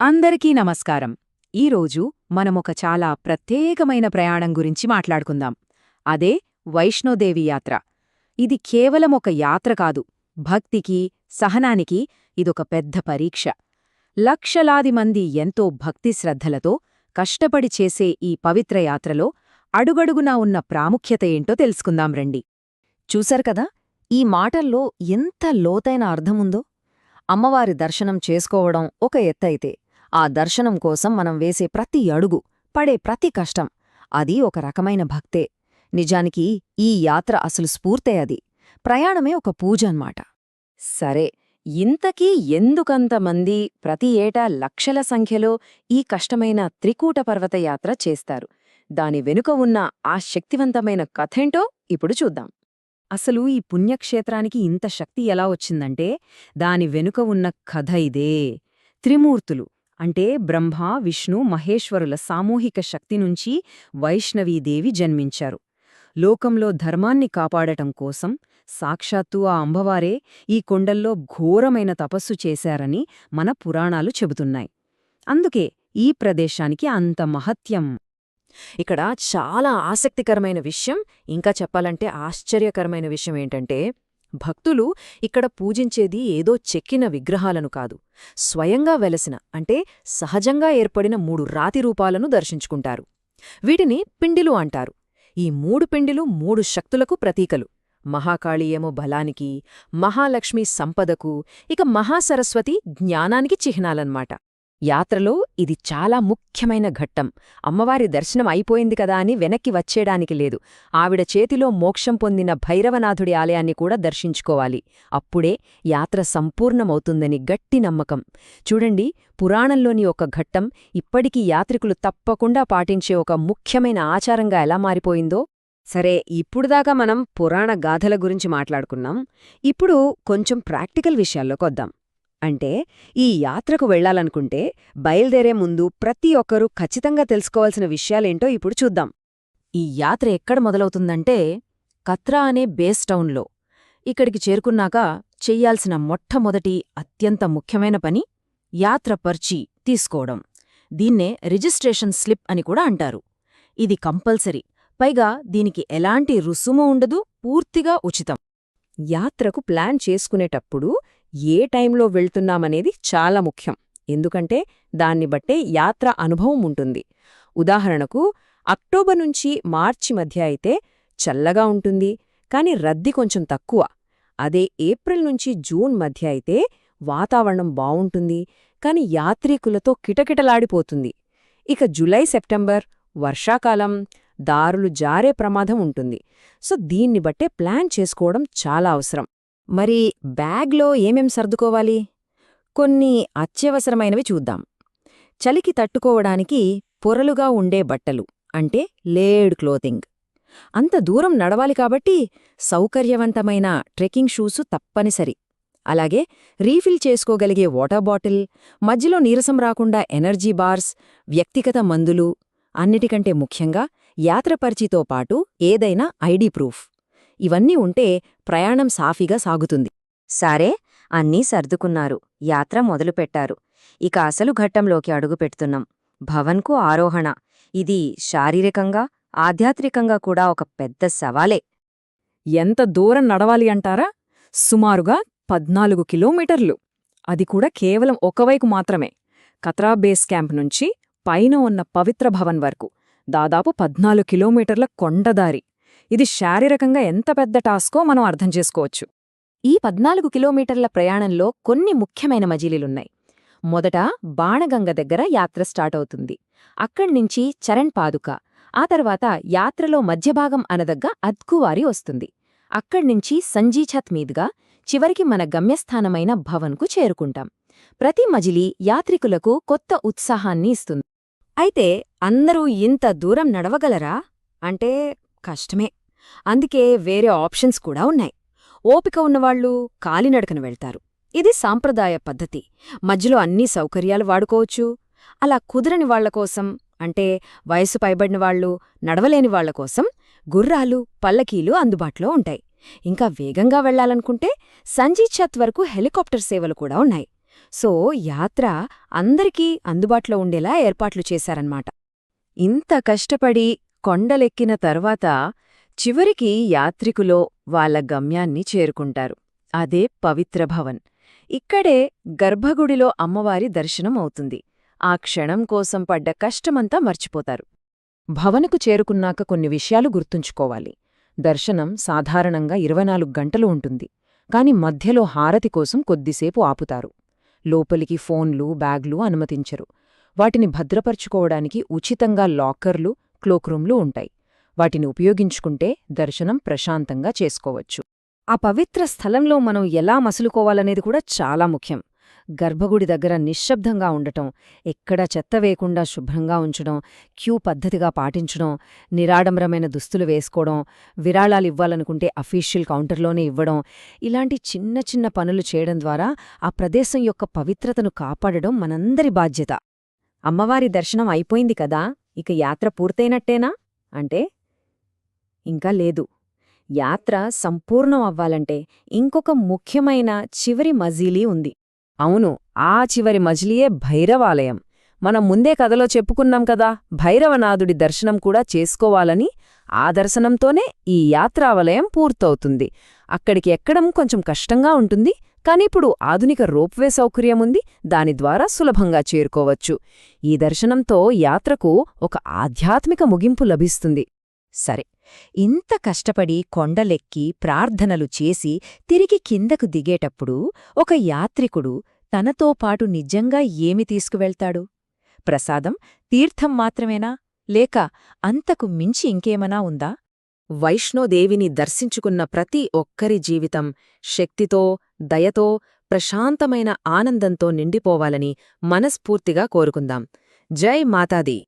అందరికీ నమస్కారం. ఈరోజు మనమొక చాలా ప్రత్యేకమైన ప్రయాణం గురించి మాట్లాడుకుందాం. అదే వైష్ణోదేవి యాత్ర. ఇది కేవలం ఒక యాత్ర కాదు భక్తికి సహనానికి ఇదొక పెద్ద పరీక్ష. లక్షలాది మంది ఎంతో భక్తి శ్రద్ధలతో కష్టపడి చేసే ఈ పవిత్ర యాత్రలో అడుగడుగునా ఉన్న ప్రాముఖ్యత ఏంటో తెలుసుకుందాం రండి. చూశారు కదా ఈ మాటల్లో ఎంత లోతైన అర్థముందో? అమ్మవారి దర్శనం చేసుకోవడం ఒక ఎత్తైతే ఆ దర్శనం కోసం మనం వేసే ప్రతి అడుగు పడే ప్రతి కష్టం అది ఒక రకమైన భక్తే. నిజానికి ఈ యాత్ర అసలు స్ఫూర్తే అది. ప్రయాణమే ఒక పూజ అన్నమాట. సరే ఇంతకీ ఎందుకంతమంది ప్రతి ఏటా లక్షల సంఖ్యలో ఈ కష్టమైన త్రికూట పర్వత యాత్ర చేస్తారు? దాని వెనుక ఉన్న ఆ శక్తివంతమైన కథేంటో ఇప్పుడు చూద్దాం. అసలు ఈ పుణ్యక్షేత్రానికి ఇంత శక్తి ఎలా వచ్చిందంటే దాని వెనుక ఉన్న కథ ఇదే. త్రిమూర్తులు అంటే బ్రహ్మ విష్ణు మహేశ్వరుల సామూహిక శక్తి నుంచి వైష్ణవీదేవి జన్మించారు. లోకంలో ధర్మాన్ని కాపాడటం కోసం సాక్షాత్తు ఆ అంబవారే ఈ కొండల్లో ఘోరమైన తపస్సు చేశారని మన పురాణాలు చెబుతున్నాయి. అందుకే ఈ ప్రదేశానికి అంత మహత్యం. ఇక్కడ చాలా ఆసక్తికరమైన విషయం ఇంకా చెప్పాలంటే ఆశ్చర్యకరమైన విషయం ఏంటంటే భక్తులు ఇక్కడ పూజించేది ఏదో చెక్కిన విగ్రహాలను కాదు. స్వయంగా వెలసిన అంటే సహజంగా ఏర్పడిన మూడు రాతి రూపాలను దర్శించుకుంటారు. వీటిని పిండిలు అంటారు. ఈ మూడు పిండిలు మూడు శక్తులకు ప్రతీకలు. మహాకాళి ఏమో బలానికి మహాలక్ష్మి సంపదకు ఇక మహాసరస్వతి జ్ఞానానికి చిహ్నాలన్మాట యాత్రలో ఇది చాలా ముఖ్యమైన ఘట్టం. అమ్మవారి దర్శనం అయిపోయింది కదా అని వెనక్కి వచ్చేయడానికి లేదు. ఆవిడ చేతిలో మోక్షం పొందిన భైరవనాథుడి ఆలయాన్ని కూడా దర్శించుకోవాలి. అప్పుడే యాత్ర సంపూర్ణమవుతుందని గట్టి నమ్మకం. చూడండి పురాణంలోని ఒక ఘట్టం ఇప్పటికీ యాత్రికులు తప్పకుండా పాటించే ఒక ముఖ్యమైన ఆచారంగా ఎలా మారిపోయిందో? సరే ఇప్పుడుదాకా మనం పురాణ గాథల గురించి మాట్లాడుకున్నాం. ఇప్పుడు కొంచెం ప్రాక్టికల్ విషయాల్లోకొద్దాం అంటే ఈ యాత్రకు వెళ్ళాలనుకుంటే బయల్దేరే ముందు ప్రతి ఒక్కరూ ఖచ్చితంగా తెలుసుకోవాల్సిన విషయాలేంటో ఇప్పుడు చూద్దాం. ఈ యాత్ర ఎక్కడ మొదలవుతుందంటే కత్రా అనే బేస్ టౌన్లో. ఇక్కడికి చేరుకున్నాక చెయ్యాల్సిన మొట్టమొదటి అత్యంత ముఖ్యమైన పని యాత్ర పర్చి తీసుకోవడం. దీన్నే రిజిస్ట్రేషన్ స్లిప్ అని కూడా అంటారు. ఇది కంపల్సరీ. పైగా దీనికి ఎలాంటి రుసుము ఉండదు పూర్తిగా ఉచితం. యాత్రకు ప్లాన్ చేసుకునేటప్పుడు ఏ టైంలో వెళ్తున్నామనేది చాలా ముఖ్యం. ఎందుకంటే దాన్ని బట్టే యాత్ర అనుభవం ఉంటుంది. ఉదాహరణకు అక్టోబర్ నుంచి మార్చి మధ్య అయితే చల్లగా ఉంటుంది కానీ రద్దీ కొంచెం తక్కువ. అదే ఏప్రిల్ నుంచి జూన్ మధ్య అయితే వాతావరణం బావుంటుంది కాని యాత్రీకులతో కిటకిటలాడిపోతుంది. ఇక జులై సెప్టెంబర్ వర్షాకాలం దారులు జారే ప్రమాదం ఉంటుంది. సో దీన్ని బట్టే ప్లాన్ చేసుకోవడం చాలా అవసరం. మరి బ్యాగ్లో ఏమేం సర్దుకోవాలి? కొన్ని అత్యవసరమైనవి చూద్దాం. చలికి తట్టుకోవడానికి పొరలుగా ఉండే బట్టలు అంటే లేడ్ క్లోతింగ్. అంత దూరం నడవాలి కాబట్టి సౌకర్యవంతమైన ట్రెక్కింగ్ షూసు తప్పనిసరి. అలాగే రీఫిల్ చేసుకోగలిగే వాటర్ బాటిల్ మధ్యలో నీరసం రాకుండా ఎనర్జీ బార్స్ వ్యక్తిగత మందులు అన్నిటికంటే ముఖ్యంగా యాత్రపరిచితో పాటు ఏదైనా ఐడి ప్రూఫ్. ఇవన్నీ ఉంటే ప్రయాణం సాఫీగా సాగుతుంది. సరే అన్నీ సర్దుకున్నారు. యాత్ర మొదలుపెట్టారు. ఇక అసలు ఘట్టంలోకి అడుగుపెడుతున్నాం భవన్కు ఆరోహణ. ఇది శారీరకంగా ఆధ్యాత్మికంగా కూడా ఒక పెద్ద సవాలే. ఎంత దూరం నడవాలి అంటారా? సుమారుగా పద్నాలుగు కిలోమీటర్లు. అది కూడా కేవలం ఒకవైపు మాత్రమే. కత్రా బేస్ క్యాంప్ నుంచి పైన ఉన్న పవిత్ర భవన్ వరకు. దాదాపు పద్నాలుగు కిలోమీటర్ల కొండదారి. ఇది శారీరకంగా ఎంత పెద్ద టాస్కో మనం అర్థం చేసుకోవచ్చు. ఈ పద్నాలుగు కిలోమీటర్ల ప్రయాణంలో కొన్ని ముఖ్యమైన మజిలీలున్నాయి. మొదట బాణగంగ దగ్గర యాత్ర స్టార్ట్ అవుతుంది. అక్కడ్నించి చరణ్ పాదుక ఆ తర్వాత యాత్రలో మధ్యభాగం అనదగ్గ అద్కువారి వస్తుంది. అక్కడ్నించి సంజీఛత్ మీదుగా చివరికి మన గమ్యస్థానమైన భవన్కు చేరుకుంటాం. ప్రతి మజిలీ యాత్రికులకు కొత్త ఉత్సాహాన్ని ఇస్తుంది. అయితే అందరూ ఇంత దూరం నడవగలరా? అంటే కష్టమే. అందుకే వేరే ఆప్షన్స్ కూడా ఉన్నాయి. ఓపిక ఉన్నవాళ్ళు కాలినడకన వెళ్తారు. ఇది సాంప్రదాయ పద్ధతి. మధ్యలో అన్ని సౌకర్యాలు వాడుకోవచ్చు. అలా కుదరని వాళ్ళకోసం అంటే వయసు పైబడిన వాళ్ళు నడవలేని వాళ్ళకోసం గుర్రాలు పల్లకీలు అందుబాటులో ఉంటాయి. ఇంకా వేగంగా వెళ్ళాలనుకుంటే సంజీఛత్ వరకు హెలికాప్టర్ సేవలు కూడా ఉన్నాయి. సో యాత్ర అందరికీ అందుబాటులో ఉండేలా ఏర్పాట్లు చేశారన్నమాట. ఇంత కష్టపడి కొండలెక్కిన తర్వాత చివరికి యాత్రికులో వాళ్ళ గమ్యాన్ని చేరుకుంటారు. అదే పవిత్ర భవన్. ఇక్కడే గర్భగుడిలో అమ్మవారి దర్శనం అవుతుంది. ఆ క్షణం కోసం పడ్డ కష్టమంతా మర్చిపోతారు. భవనకు చేరుకున్నాక కొన్ని విషయాలు గుర్తుంచుకోవాలి. దర్శనం సాధారణంగా ఇరవై నాలుగు గంటలు ఉంటుంది. కాని మధ్యలో హారతి కోసం కొద్దిసేపు ఆపుతారు. లోపలికి ఫోన్లు బ్యాగ్లు అనుమతించరు. వాటిని భద్రపరుచుకోవడానికి ఉచితంగా లాకర్లు క్లోక్రూమ్లు ఉంటాయి. వాటిని ఉపయోగించుకుంటే దర్శనం ప్రశాంతంగా చేసుకోవచ్చు. ఆ పవిత్ర స్థలంలో మనం ఎలా మసులుకోవాలనేది కూడా చాలా ముఖ్యం. గర్భగుడి దగ్గర నిశ్శబ్దంగా ఉండటం ఎక్కడా చెత్త వేయకుండా శుభ్రంగా ఉంచడం క్యూ పద్ధతిగా పాటించడం నిరాడంబరమైన దుస్తులు వేసుకోవడం విరాళాలివ్వాలనుకుంటే అఫీషియల్ కౌంటర్లోనే ఇవ్వడం ఇలాంటి చిన్న చిన్న పనులు చేయడం ద్వారా ఆ ప్రదేశం యొక్క పవిత్రతను కాపాడడం మనందరి బాధ్యత. అమ్మవారి దర్శనం అయిపోయింది కదా? ఇక యాత్ర పూర్తయినట్టేనా? అంటే ఇంకా లేదు. యాత్ర సంపూర్ణం అవ్వాలంటే ఇంకొక ముఖ్యమైన చివరి మజిలీ ఉంది. అవును ఆ చివరి మజిలీయే భైరవాలయం. మనం ముందే కథలో చెప్పుకున్నాం కదా భైరవనాథుడి దర్శనం కూడా చేసుకోవాలని ఆ దర్శనంతోనే ఈ యాత్రావలయం పూర్తవుతుంది. అక్కడికి ఎక్కడం కొంచెం కష్టంగా ఉంటుంది కానిప్పుడు ఆధునిక రోప్వే సౌకర్యముంది దాని ద్వారా సులభంగా చేరుకోవచ్చు. ఈ దర్శనంతో యాత్రకు ఒక ఆధ్యాత్మిక ముగింపు లభిస్తుంది. సరే ఇంత కష్టపడి కొండలెక్కి ప్రార్థనలు చేసి తిరిగి కిందకు దిగేటప్పుడు ఒక యాత్రికుడు తనతో పాటు నిజంగా ఏమి తీసుకువెళ్తాడు? ప్రసాదం తీర్థం మాత్రమేనా? లేక అంతకు మించి ఇంకేమనా ఉందా? వైష్ణోదేవిని దర్శించుకున్న ప్రతి ఒక్కరి జీవితం శక్తితో దయతో ప్రశాంతమైన ఆనందంతో నిండిపోవాలని మనస్ఫూర్తిగా కోరుకుందాం. జై మాతాది!